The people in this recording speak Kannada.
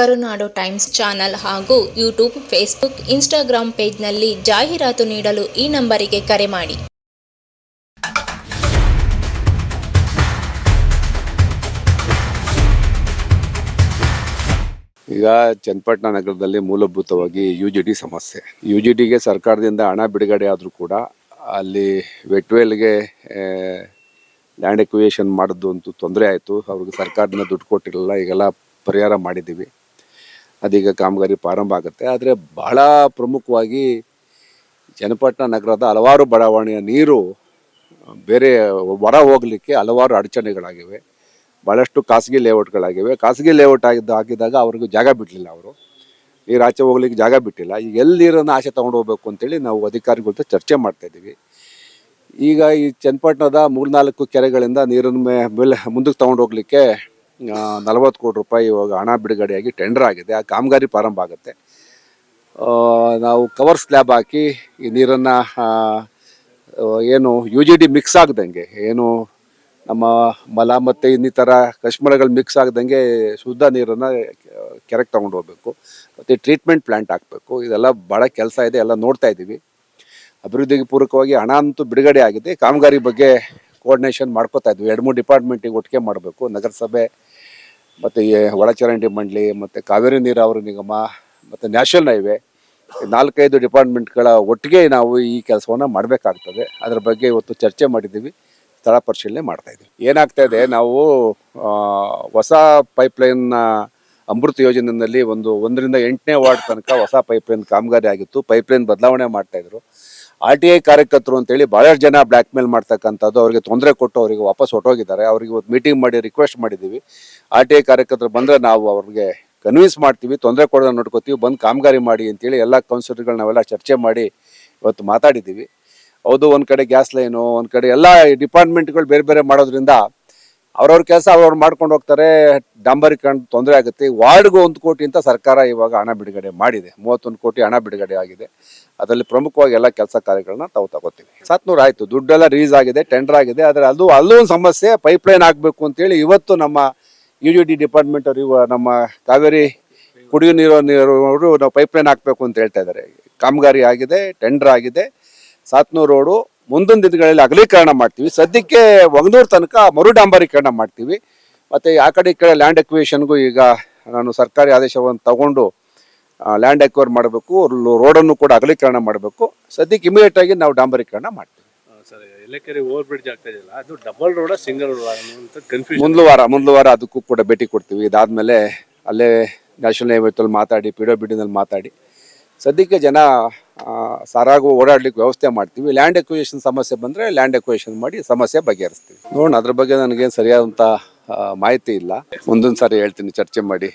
ಕರುನಾಡು ಟೈಮ್ಸ್ ಚಾನಲ್ ಹಾಗೂ ಯೂಟ್ಯೂಬ್, ಫೇಸ್ಬುಕ್ ಇನ್ಸ್ಟಾಗ್ರಾಂ ಪೇಜ್ನಲ್ಲಿ ಜಾಹೀರಾತು ನೀಡಲು ಈ ನಂಬರಿಗೆ ಕರೆ ಮಾಡಿ. ಈಗ ಚನ್ನಪಟ್ಟಣ ನಗರದಲ್ಲಿ ಮೂಲಭೂತವಾಗಿ ಯು ಜಿ ಡಿ ಸಮಸ್ಯೆ. ಯು ಜಿ ಡಿಗೆ ಸರ್ಕಾರದಿಂದ ಹಣ ಬಿಡುಗಡೆ ಆದರೂ ಕೂಡ ಅಲ್ಲಿ ವೆಟ್ವೆಲ್ಗೆ ಲ್ಯಾಂಡ್ ಎಕ್ವಿಯೇಷನ್ ಮಾಡೋದು ಅಂತೂ ತೊಂದರೆ ಆಯಿತು. ಅವ್ರಿಗೆ ಸರ್ಕಾರದಿಂದ ದುಡ್ಡು ಕೊಟ್ಟಿರಲಿಲ್ಲ. ಈಗೆಲ್ಲ ಪರಿಹಾರ ಮಾಡಿದ್ದೀವಿ. ಅದೀಗ ಕಾಮಗಾರಿ ಪ್ರಾರಂಭ ಆಗುತ್ತೆ. ಆದರೆ ಬಹಳ ಪ್ರಮುಖವಾಗಿ ಚನ್ನಪಟ್ಟಣ ನಗರದ ಹಲವಾರು ಬಡಾವಣೆಯ ನೀರು, ಬೇರೆ ಹೊರ ಹೋಗಲಿಕ್ಕೆ ಹಲವಾರು ಅಡಚಣೆಗಳಾಗಿವೆ. ಭಾಳಷ್ಟು ಖಾಸಗಿ ಲೇಔಟ್ಗಳಾಗಿವೆ. ಖಾಸಗಿ ಲೇಔಟ್ ಆಗಿದ್ದ ಹಾಕಿದಾಗ ಅವ್ರಿಗೂ ಜಾಗ ಬಿಡಲಿಲ್ಲ ಅವರು. ನೀರು ಆಚೆ ಹೋಗ್ಲಿಕ್ಕೆ ಜಾಗ ಬಿಟ್ಟಿಲ್ಲ. ಈಗ ಎಲ್ಲಿ ನೀರನ್ನು ಆಚೆ ತೊಗೊಂಡು ಹೋಗ್ಬೇಕು ಅಂತೇಳಿ ನಾವು ಅಧಿಕಾರಿಗಳ ಜೊತೆ ಚರ್ಚೆ ಮಾಡ್ತಾ ಇದ್ದೀವಿ. ಈಗ ಈ ಚನ್ನಪಟ್ಟಣದ ಮೂರ್ನಾಲ್ಕು ಕೆರೆಗಳಿಂದ ನೀರನ್ನು ಮೇಲೆ ಮುಂದಕ್ಕೆ ತೊಗೊಂಡು ಹೋಗ್ಲಿಕ್ಕೆ ನಲವತ್ತು ಕೋಟಿ ರೂಪಾಯಿ ಇವಾಗ ಹಣ ಬಿಡುಗಡೆಯಾಗಿ ಟೆಂಡರ್ ಆಗಿದೆ. ಆ ಕಾಮಗಾರಿ ಪ್ರಾರಂಭ ಆಗುತ್ತೆ. ನಾವು ಕವರ್ ಸ್ಲ್ಯಾಬ್ ಹಾಕಿ ಈ ನೀರನ್ನು ಏನು ಯು ಜಿ ಡಿ ಮಿಕ್ಸ್ ಆಗ್ದಂಗೆ, ಏನು ನಮ್ಮ ಮಲ ಮತ್ತು ಇನ್ನಿತರ ಕಶ್ಮಲಗಳು ಮಿಕ್ಸ್ ಆಗ್ದಂಗೆ ಶುದ್ಧ ನೀರನ್ನು ಕೆರೆಗೆ ತೊಗೊಂಡು ಹೋಗಬೇಕು. ಮತ್ತು ಟ್ರೀಟ್ಮೆಂಟ್ ಪ್ಲ್ಯಾಂಟ್ ಹಾಕಬೇಕು. ಇದೆಲ್ಲ ಭಾಳ ಕೆಲಸ ಇದೆ. ಎಲ್ಲ ನೋಡ್ತಾ ಇದ್ದೀವಿ. ಅಭಿವೃದ್ಧಿಗೆ ಪೂರಕವಾಗಿ ಹಣ ಅಂತೂ ಬಿಡುಗಡೆ ಆಗಿದೆ. ಕಾಮಗಾರಿ ಬಗ್ಗೆ ಕೋಆರ್ಡಿನೇಷನ್ ಮಾಡ್ಕೋತಾ ಇದ್ವಿ. ಎರಡು, ಮೂರು ಡಿಪಾರ್ಟ್ಮೆಂಟಿಗೆ ಒಟ್ಟಿಗೆ ಮಾಡಬೇಕು. ನಗರಸಭೆ ಮತ್ತು ಈ ಒಳಚರಂಡಿ ಮಂಡಳಿ, ಮತ್ತು ಕಾವೇರಿ ನೀರಾವರಿ ನಿಗಮ, ಮತ್ತು ನ್ಯಾಷನಲ್ ಹೈವೇ ನಾಲ್ಕೈದು ಡಿಪಾರ್ಟ್ಮೆಂಟ್ಗಳ ಒಟ್ಟಿಗೆ ನಾವು ಈ ಕೆಲಸವನ್ನು ಮಾಡಬೇಕಾಗ್ತದೆ. ಅದರ ಬಗ್ಗೆ ಇವತ್ತು ಚರ್ಚೆ ಮಾಡಿದ್ದೀವಿ, ಸ್ಥಳ ಪರಿಶೀಲನೆ ಮಾಡ್ತಾ ಇದ್ದೀವಿ. ಏನಾಗ್ತಾ ಇದೆ, ನಾವು ಹೊಸ ಪೈಪ್ಲೈನ್ನ ಅಮೃತ ಯೋಜನೆಯಲ್ಲಿ ಒಂದು ಒಂದರಿಂದ ಎಂಟನೇ ವಾರ್ಡ್ ತನಕ ಹೊಸ ಪೈಪ್ಲೈನ್ ಕಾಮಗಾರಿ ಆಗಿತ್ತು. ಪೈಪ್ಲೈನ್ ಬದಲಾವಣೆ ಮಾಡ್ತಾ ಇದ್ರು. ಆರ್ ಟಿ ಐ ಕಾರ್ಯಕರ್ತರು ಅಂತೇಳಿ ಭಾಳಷ್ಟು ಜನ ಬ್ಲ್ಯಾಕ್ ಮೇಲ್ ಮಾಡ್ತಕ್ಕಂಥದ್ದು, ಅವರಿಗೆ ತೊಂದರೆ ಕೊಟ್ಟು ಅವರಿಗೆ ವಾಪಸ್ ಹೊಟ್ಟೋಗಿದ್ದಾರೆ ಅವ್ರಿಗೆ ಇವತ್ತು ಮೀಟಿಂಗ್ ಮಾಡಿ ರಿಕ್ವೆಸ್ಟ್ ಮಾಡಿದ್ದೀವಿ. ಆರ್ ಟಿ ಐ ಕಾರ್ಯಕರ್ತರು ಬಂದರೆ ನಾವು ಅವ್ರಿಗೆ ಕನ್ವಿನ್ಸ್ ಮಾಡ್ತೀವಿ, ತೊಂದರೆ ಕೊಡೋದನ್ನ ನೋಡ್ಕೋತೀವಿ, ಬಂದು ಕಾಮಗಾರಿ ಮಾಡಿ ಅಂತೇಳಿ ಎಲ್ಲ ಕೌನ್ಸಿಲರ್ಗಳು ನಾವೆಲ್ಲ ಚರ್ಚೆ ಮಾಡಿ ಇವತ್ತು ಮಾತಾಡಿದ್ದೀವಿ. ಹೌದು, ಒಂದು ಕಡೆ ಗ್ಯಾಸ್ ಲೈನು ಒಂದು ಕಡೆ ಎಲ್ಲ ಡಿಪಾರ್ಟ್ಮೆಂಟ್ಗಳು ಬೇರೆ ಬೇರೆ ಮಾಡೋದ್ರಿಂದ ಅವ್ರವ್ರ ಕೆಲಸ ಅವ್ರವ್ರು ಮಾಡ್ಕೊಂಡು ಹೋಗ್ತಾರೆ ಡಾಂಬರೀಕರಣ ತೊಂದರೆ ಆಗುತ್ತೆ. ವಾರ್ಡ್ಗೂ ಒಂದು ಕೋಟಿ ಅಂತ ಸರ್ಕಾರ ಇವಾಗ ಹಣ ಬಿಡುಗಡೆ ಮಾಡಿದೆ. ಮೂವತ್ತೊಂದು ಕೋಟಿ ಹಣ ಬಿಡುಗಡೆ ಆಗಿದೆ. ಅದರಲ್ಲಿ ಪ್ರಮುಖವಾಗಿ ಎಲ್ಲ ಕೆಲಸ ಕಾರ್ಯಗಳನ್ನ ತಾವು ತಗೋತೀವಿ. ಸತ್ನೂರು ಆಯಿತು. ದುಡ್ಡೆಲ್ಲ ರೀಸ್ ಆಗಿದೆ ಟೆಂಡರ್ ಆಗಿದೆ. ಆದರೆ ಅದು, ಅಲ್ಲೂ ಒಂದು ಸಮಸ್ಯೆ ಪೈಪ್ಲೈನ್ ಆಗಬೇಕು ಅಂತೇಳಿ ಇವತ್ತು ನಮ್ಮ ಯು ಜಿ ಡಿ ಡಿಪಾರ್ಟ್ಮೆಂಟ್ ಅವರು ನಮ್ಮ ಕಾವೇರಿ ಕುಡಿಯುವ ನೀರು ನೀರು ಅವರು ನಾವು ಪೈಪ್ಲೈನ್ ಹಾಕಬೇಕು ಅಂತ ಹೇಳ್ತಾ ಇದ್ದಾರೆ. ಕಾಮಗಾರಿ ಆಗಿದೆ ಟೆಂಡರ್ ಆಗಿದೆ. ಸಾತ್ನೂರು ರೋಡು ಮುಂದಿನ ದಿನಗಳಲ್ಲಿ ಅಗಲೀಕರಣ ಮಾಡ್ತೀವಿ. ಸದ್ಯಕ್ಕೆ ಒಂಗನೂರು ತನಕ ಮರು ಡಾಂಬರೀಕರಣ ಮಾಡ್ತೀವಿ. ಮತ್ತು ಆ ಕಡೆ ಈ ಕಡೆ ಲ್ಯಾಂಡ್ ಎಕ್ವಿಷನ್ಗೂ ಈಗ ನಾನು ಸರ್ಕಾರಿ ಆದೇಶವನ್ನು ತಗೊಂಡು ಲ್ಯಾಂಡ್ ಎಕ್ವೈರ್ ಮಾಡಬೇಕು. ರೋಡನ್ನು ಕೂಡ ಅಗಲೀಕರಣ ಮಾಡಬೇಕು. ಸದ್ಯಕ್ಕೆ ಇಮಿಡಿಯೇಟ್ ಆಗಿ ನಾವು ಡಾಂಬರೀಕರಣ ಮಾಡ್ತೀವಿ. ಓವರ್ ಬ್ರಿಡ್ಜ್ ಆಗ್ತಾ ಇದೆಯಲ್ಲ ಅದು ಡಬಲ್ ರೋಡ ಸಿಂಗಲ್ ವಾರ ಮುಂದ್ಲು ವಾರ ಅದಕ್ಕೂ ಕೂಡ ಭೇಟಿ ಕೊಡ್ತೀವಿ. ಇದಾದ್ಮೇಲೆ ಅಲ್ಲೇ ನ್ಯಾಷನಲ್ ಹೈವೇತಲ್ಲಿ ಮಾತಾಡಿ ಪಿ ಡಬ್ಲ್ಯೂ ಡಿನಲ್ಲಿ ಮಾತಾಡಿ. ಸದ್ಯಕ್ಕೆ ಜನ ಸಾರಾಗು ಓಡಾಡ್ಲಿಕ್ಕೆ ವ್ಯವಸ್ಥೆ ಮಾಡ್ತೀವಿ. ಲ್ಯಾಂಡ್ ಎಕ್ವಿಷನ್ ಸಮಸ್ಯೆ ಬಂದರೆ ಲ್ಯಾಂಡ್ ಎಕ್ವಿಷನ್ ಮಾಡಿ ಸಮಸ್ಯೆ ಬಗೆಹರಿಸ್ತೀವಿ. ನೋಡೋಣ, ಅದ್ರ ಬಗ್ಗೆ ನನಗೇನು ಸರಿಯಾದಂಥ ಮಾಹಿತಿ ಇಲ್ಲ. ಮುಂದೊಂದು ಸಾರಿ ಹೇಳ್ತೀನಿ, ಚರ್ಚೆ ಮಾಡಿ.